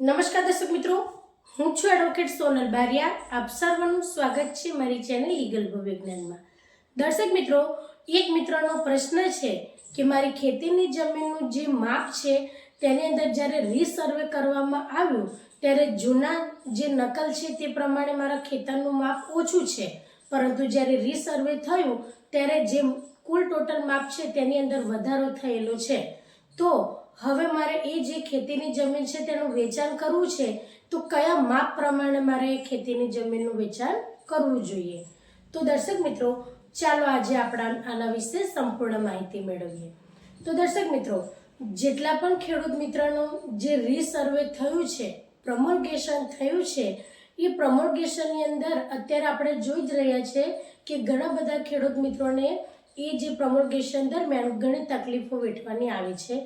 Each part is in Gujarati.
નમસ્કાર દર્શક મિત્રો, હું છું એડવોકેટ સોનલ બારિયા. આપ સર્વનું સ્વાગત છે મારી ચેનલ લીગલ વિજ્ઞાનમાં દર્શક મિત્રો, એક મિત્રનો પ્રશ્ન છે કે મારી ખેતીની જમીનનું જે માપ છે, તેની અંદર જ્યારે રીસર્વે કરવામાં આવ્યું, ત્યારે જૂના જે નકલ છે તે પ્રમાણે મારા ખેતરનું માપ ઓછું છે. પરંતુ જ્યારે રીસર્વે થયું, ત્યારે જે કુલ ટોટલ માપ છે તેની અંદર વધારો થયેલો છે. તો હવે મારે એ જે ખેતીની જમીન છે તેનું વેચાણ કરવું છે, તો કયા માપ પ્રમાણે મારે એ ખેતીની જમીનનું વેચાણ કરવું જોઈએ? તો દર્શક મિત્રો, ચાલો આજે આપણા આના વિશે સંપૂર્ણ માહિતી મેળવીએ. તો દર્શક મિત્રો, જેટલા પણ ખેડૂત મિત્રોનું જે રીસર્વે થયું છે પ્રમોલગેશન થયું છે, એ પ્રમોલગેશનની અંદર અત્યારે આપણે જોઈ જ રહ્યા છે કે ઘણા બધા ખેડૂત મિત્રોને એ જે પ્રમોલગેશન દરમિયાન ઘણી તકલીફો વેઠવાની આવી છે.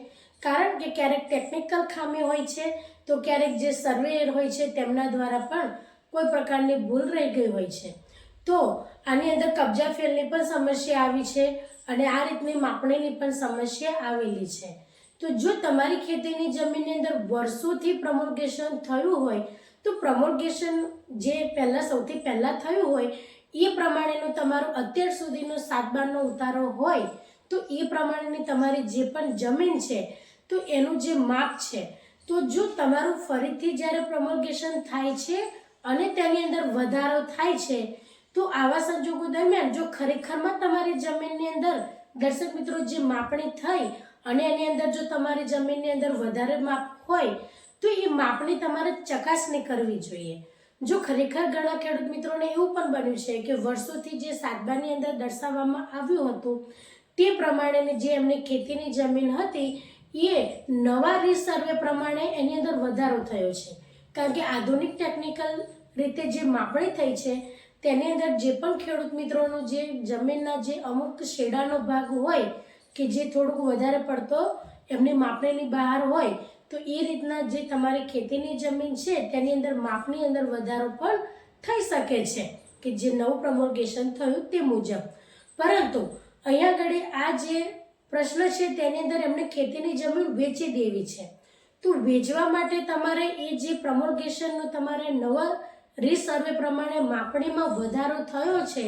કારણ કે ક્યારેક ટેકનિકલ ખામી હોય છે, તો ક્યારેક જે સર્વેયર હોય છે, તેમના દ્વારા પણ કોઈ પ્રકારની ભૂલ રહી ગઈ હોય છે. તો આની અંદર કબજા ફેલની પણ સમસ્યા આવી છે અને આ રીતની માપણીની પણ સમસ્યા આવેલી છે. તો જો તમારી ખેતીની જમીનની અંદર વર્ષોથી પ્રમોગેશન થયું હોય, તો પ્રમોગેશન જે પહેલાં સૌથી પહેલાં થયું હોય, એ પ્રમાણેનું તમારું અત્યાર સુધીનો સાત બારનો ઉતારો હોય, તો એ પ્રમાણેની તમારી જે પણ જમીન છે તો એનું જે માપ છે, તો જો તમારું ફરીથી જ્યારે પ્રમોલગેશન થાય છે અને તેની અંદર વધારો થાય છે, તો આવા સંજોગો દરમિયાન જો ખરેખરમાં તમારી જમીનની અંદર દર્શક મિત્રો જે માપણી થઈ અને એની અંદર જો તમારી જમીનની અંદર વધારે માપ હોય, તો એ માપણી તમારે ચકાસણી કરવી જોઈએ. જો ખરેખર ઘણા ખેડૂત મિત્રોને એવું પણ બન્યું છે કે વર્ષોથી જે સાતબાની અંદર દર્શાવવામાં આવ્યું હતું, તે પ્રમાણેની જે એમની ખેતીની જમીન હતી એ નવા રિસર્વે પ્રમાણે એની અંદર વધારો થયો છે. કારણ કે આધુનિક ટેકનિકલ રીતે જે માપણી થઈ છે, તેની અંદર જે પણ ખેડૂત મિત્રોનો જે જમીનના જે અમુક શેડાનો ભાગ હોય કે જે થોડુંક વધારે પડતો એમની માપણીની બહાર હોય, તો એ રીતના જે તમારી ખેતીની જમીન છે, તેની અંદર માપની અંદર વધારો પણ થઈ શકે છે કે જે નવું પ્રમોગેશન થયું તે મુજબ. પરંતુ અહીંયા આગળ આ જે પ્રશ્ન છે, તેની અંદર એમને ખેતીની જમીન વેચી દેવી છે. તો વેચવા માટે તમારે એ જે પ્રમોલગેશનનો તમારે નવા રીસર્વે પ્રમાણે માપણીમાં વધારો થયો છે,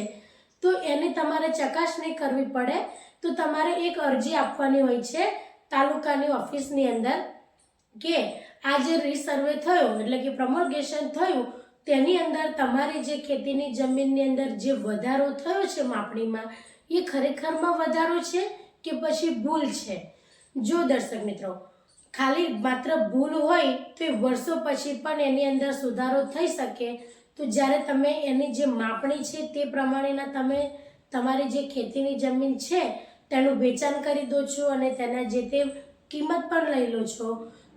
તો એની તમારે ચકાસણી કરવી પડે. તો તમારે એક અરજી આપવાની હોય છે, તાલુકાની ઓફિસની અંદર, કે આ જે રીસર્વે થયો, એટલે કે પ્રમોગેશન થયું, તેની અંદર તમારી જે ખેતીની જમીનની અંદર જે વધારો થયો છે માપણીમાં, એ ખરેખરમાં વધારો છે? કે પછી ભૂલ છે? જો દર્શક મિત્રો, ખાલી માત્ર ભૂલ હોય તો એ વર્ષો પછી પણ એની અંદર સુધારો થઈ શકે. તો જ્યારે તમે એની જે માપણી છે તે પ્રમાણેના તમે તમારી જે ખેતીની જમીન છે તેનું વેચાણ કરી દો છો અને તેના જે તે કિંમત પણ લઈ લો છો,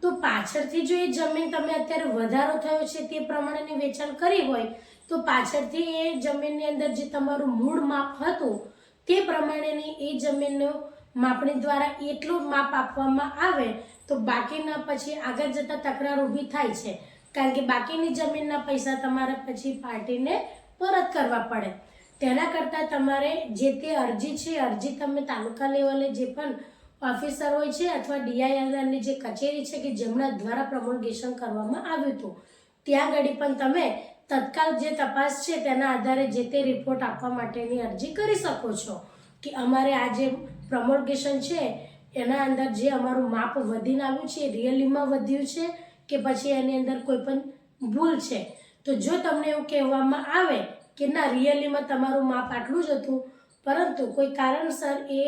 તો પાછળથી જો એ જમીન તમે અત્યારે વધારો થયો છે તે પ્રમાણેની વેચાણ કરી હોય, તો પાછળથી એ જમીનની અંદર જે તમારું મૂળ માપ હતું તે પ્રમાણેની એ જમીનનું માપણી દ્વારા એટલું માપ આપવામાં આવે તો બાકીના પછી આગળ જતાં તકરાર ઊભી થાય છે. કારણ કે બાકીની જમીનના પૈસા તમારે પછી પાર્ટીને પરત કરવા પડે. તેના કરતાં તમારે જે તે અરજી છે, અરજી તમે તાલુકા લેવલે જે પણ ઓફિસર હોય છે અથવા ડીઆઈઆરની જે કચેરી છે કે જેમના દ્વારા પ્રમોલગેશન કરવામાં આવ્યું હતું, ત્યાં આગળ પણ તમે તત્કાલ જે તપાસ છે તેના આધારે જે તે રિપોર્ટ આપવા માટેની અરજી કરી શકો છો કે અમારે આ જે પ્રમોલગેશન છે, એના અંદર જે અમારું માપ વધીને આવ્યું છે, એ રિયલીમાં વધ્યું છે કે પછી એની અંદર કોઈ પણ ભૂલ છે. તો જો તમને એવું કહેવામાં આવે કે ના, રિયલીમાં તમારું માપ આટલું જ હતું, પરંતુ કોઈ કારણસર એ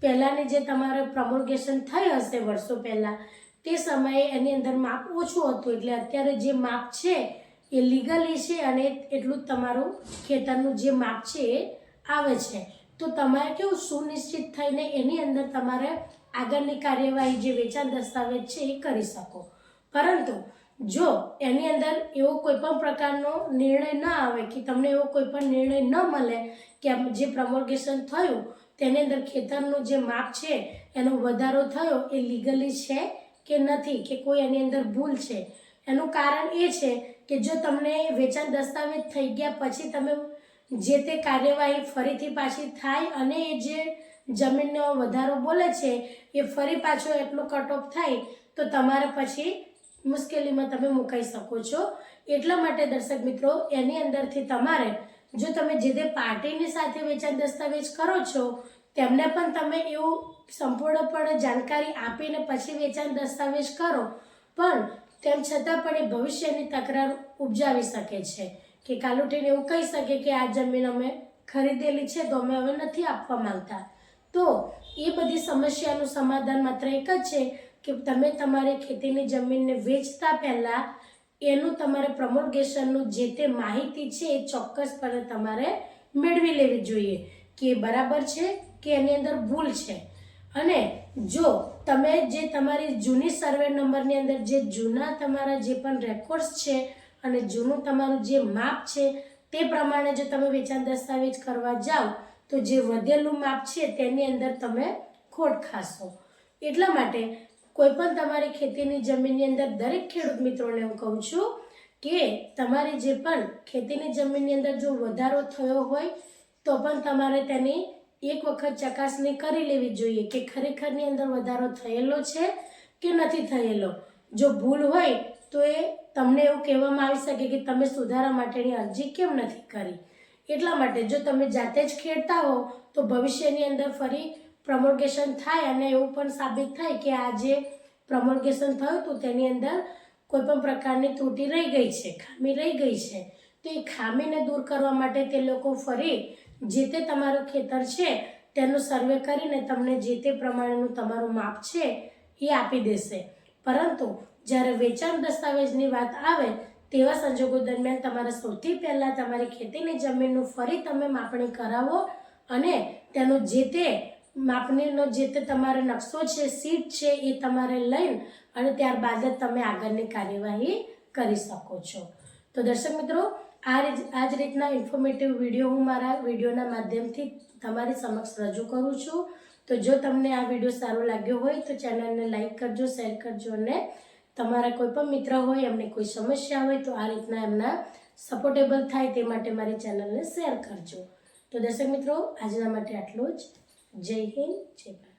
પહેલાંની જે તમારે પ્રમોગેશન થઈ હશે વર્ષો પહેલાં, તે સમયે એની અંદર માપ ઓછું હતું. એટલે અત્યારે જે માપ છે, એ લીગલી છે અને એટલું જ તમારું ખેતરનું જે માપ છે, એ આવે છે. તો તમારે કેવું સુનિશ્ચિત થઈને એની અંદર તમારે આગળની કાર્યવાહી જે વેચાણ દસ્તાવેજ છે એ કરી શકો. પરંતુ જો એની અંદર એવો કોઈ પણ પ્રકારનો નિર્ણય ન આવે કે તમને એવો કોઈ પણ નિર્ણય ન મળે કે જે પ્રમોલગેશન થયું, તેની અંદર ખેતરનું જે માપ છે એનો વધારો થયો એ લીગલી છે કે નથી કે કોઈ એની અંદર ભૂલ છે? એનું કારણ એ છે કે જો તમને વેચાણ દસ્તાવેજ થઈ ગયા પછી તમે જે તે કાર્યવાહી ફરીથી પાછી થાય અને એ જે જમીનનો વધારો બોલે છે, એ ફરી પાછો એટલો કટ ઓફ થાય, તો તમારે પછી મુશ્કેલીમાં તમે મુકાઈ શકો છો. એટલા માટે દર્શક મિત્રો, એની અંદરથી તમારે જો તમે જે તે પાર્ટીની સાથે વેચાણ દસ્તાવેજ કરો છો, તેમને પણ તમે એવું સંપૂર્ણપણે જાણકારી આપીને પછી વેચાણ દસ્તાવેજ કરો, પણ તેમ છતાં પણ એ ભવિષ્યની તકરાર ઉપજાવી શકે છે. કે કાલ ઉઠીને એવું કહી શકે કે આ જમીન અમે ખરીદેલી છે તો અમે હવે નથી આપવા માંગતા. તો એ બધી સમસ્યાનું સમાધાન માત્ર એક જ છે કે તમે તમારી ખેતીની જમીનને વેચતા પહેલાં એનું તમારે પ્રમોગેશનનું જે તે માહિતી છે એ ચોક્કસપણે તમારે મેળવી લેવી જોઈએ કે બરાબર છે કે એની અંદર ભૂલ છે. અને જો તમે જે તમારી જૂની સર્વે નંબરની અંદર જે જૂના તમારા જે પણ રેકોર્ડ્સ છે અને જૂનું તમારું જે માપ છે, તે પ્રમાણે જો તમે વેચાણ દસ્તાવેજ કરવા જાઓ, તો જે વધેલું માપ છે, તેની અંદર તમે ખોટ ખાશો. એટલા માટે કોઈ પણ તમારી ખેતીની જમીનની અંદર દરેક ખેડૂત મિત્રોને હું કહું છું કે તમારી જે પણ ખેતીની જમીનની અંદર જો વધારો થયો હોય, તો પણ તમારે તેની એક વખત ચકાસણી કરી લેવી જોઈએ કે ખરેખરની અંદર વધારો થયેલો છે કે નથી થયેલો. જો ભૂલ હોય, તો એ તમને એવું કહેવામાં આવી શકે કે તમે સુધારા માટેની અરજી કેમ નથી કરી? એટલા માટે જો તમે જાતે જ ખેડતા હો તો ભવિષ્યની અંદર ફરી પ્રમોગેશન થાય અને એવું પણ સાબિત થાય કે આ જે પ્રમોગેશન થયું હતું, તેની અંદર કોઈ પણ પ્રકારની ત્રુટી રહી ગઈ છે, ખામી રહી ગઈ છે. તો એ ખામીને દૂર કરવા માટે તે લોકો ફરી જે તે તમારું ખેતર છે, તેનું સર્વે કરીને તમને જે તે પ્રમાણેનું તમારું માપ છે, એ આપી દેશે. પરંતુ જ્યારે વેચાણ દસ્તાવેજની વાત આવે, તેવા સંજોગો દરમિયાન તમારે સૌથી પહેલાં તમારી ખેતીની જમીનનું ફરી તમે માપણી કરાવો અને તેનો જે તે માપણીનો જે તે તમારો નકશો છે, સીટ છે, એ તમારે લઈને અને ત્યારબાદ જ તમે આગળની કાર્યવાહી કરી શકો છો. તો દર્શક મિત્રો, આ રીત, આ જ રીતના ઇન્ફોર્મેટિવ વીડિયો હું મારા વિડીયોના માધ્યમથી તમારી સમક્ષ રજૂ કરું છું. તો જો તમને આ વીડિયો સારો લાગ્યો હોય તો ચેનલને લાઈક કરજો, શેર કરજો અને તમારા કોઈ પણ મિત્ર હોય, એમને કોઈ સમસ્યા હોય, તો આ રીતના એમના સપોર્ટેબલ થાય તે માટે મારી ચેનલને શેર કરજો. તો દર્શક મિત્રો, આજના માટે આટલું જ. જય હિન્દ, જય ભારત.